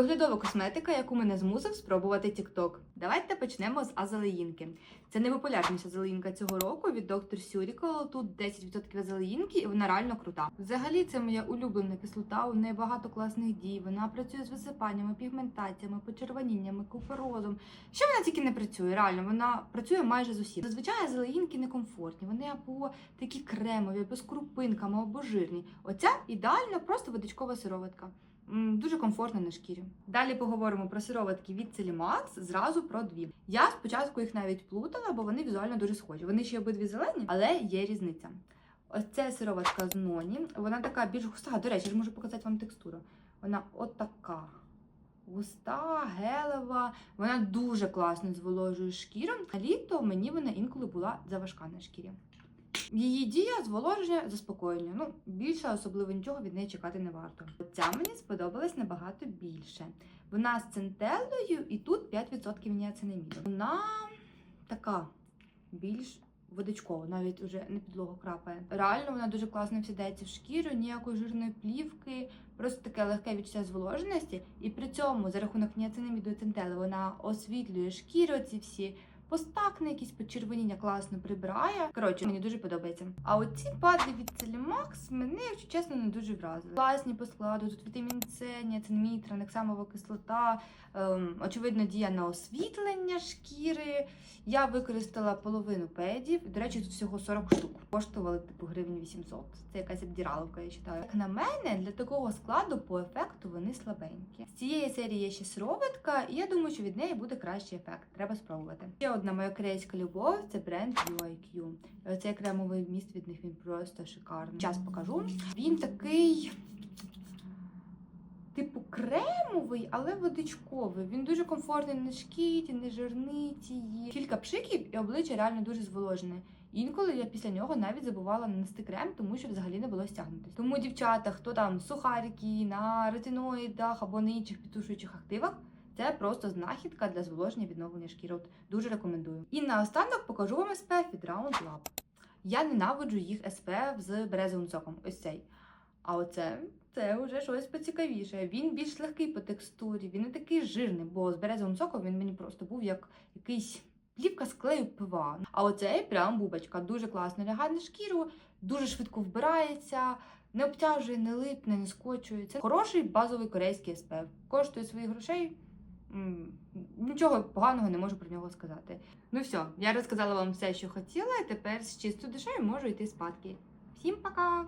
Доглядова косметика, яку мене змусив спробувати TikTok. Давайте почнемо з азелеїнки. Це найпопулярніша азелеїнка цього року від Dr. Surical. Тут 10% азелеїнки, і вона реально крута. Взагалі, це моя улюблена кислота. У неї багато класних дій. Вона працює з висипаннями, пігментаціями, почервоніннями, куперозом. Що вона тільки не працює? Реально, вона працює майже з усім. Зазвичай азелеїнки некомфортні. Вони або такі кремові, або з крупинками, або жирні. Оця ідеально, просто водичкова сироватка. Дуже комфортно на шкірі. Далі поговоримо про сироватки від Celimax, зразу про дві. Я спочатку їх навіть плутала, бо вони візуально дуже схожі. Вони ще обидві зелені, але є різниця. Ось це сироватка з Ноні. Вона така більш густа. До речі, я ж можу показати вам текстуру. Вона отака. Густа, гелева, вона дуже класно зволожує шкіру. На літо мені вона інколи була заважка на шкірі. Її дія зволоження, заспокоєння. Ну, більше особливо нічого від неї чекати не варто. Ця мені сподобалась набагато більше. Вона з центеллою і тут 5% ніацинаміду. Вона така більш водичкова, навіть уже не підлога крапає. Реально вона дуже класно всідається в шкіру, ніякої жирної плівки, просто таке легке відчуття зволоженості. І при цьому за рахунок ніацинаміду і центели вона освітлює шкіру, ці всі постакне, якісь почервоніння класно прибирає. Коротше, мені дуже подобається. А оці пади від Celimax мене, якщо чесно, не дуже вразили. Класні по складу, тут вітамін С, ніацинамід, транексамова кислота, ем, очевидно, дія на освітлення шкіри. Я використала половину педів. До речі, тут всього 40 штук. Коштували типу гривень 800. Це якась обдіраловка, я вважаю. Як на мене, для такого складу по ефекту вони слабенькі. З цієї серії є ще сироватка, і я думаю, що від неї буде кращий ефект. Треба спробувати. Ще одна моя корейська любов це бренд UIQ. Цей кремовий вміст від них він просто шикарний. Зараз покажу. Він такий. Типу кремовий, але водичковий. Він дуже комфортний на шкірі, не жирниці. Кілька пшиків і обличчя реально дуже зволожене. Інколи я після нього навіть забувала нанести крем, тому що взагалі не було стягнутися. Тому, дівчата, хто там сухарики на ретиноїдах або на інших підсушуючих активах, це просто знахідка для зволоження відновлення шкіри. От дуже рекомендую. І наостанок покажу вам SPF від Round Lab. Я ненавиджу їх SPF з березовим соком. Ось цей. А оце це вже щось поцікавіше. Він більш легкий по текстурі, він не такий жирний, бо з березовим соком він мені просто був як якийсь плівка з клею пива. А оцей прям бубочка. Дуже класно лягає на шкіру, дуже швидко вбирається, не обтяжує, не липне, не скочує. Це хороший базовий корейський SPF. Коштує своїх грошей. Нічого поганого не можу про нього сказати. Ну все, я розказала вам все, що хотіла, і тепер з чистою душею можу йти спадки. Всім пока!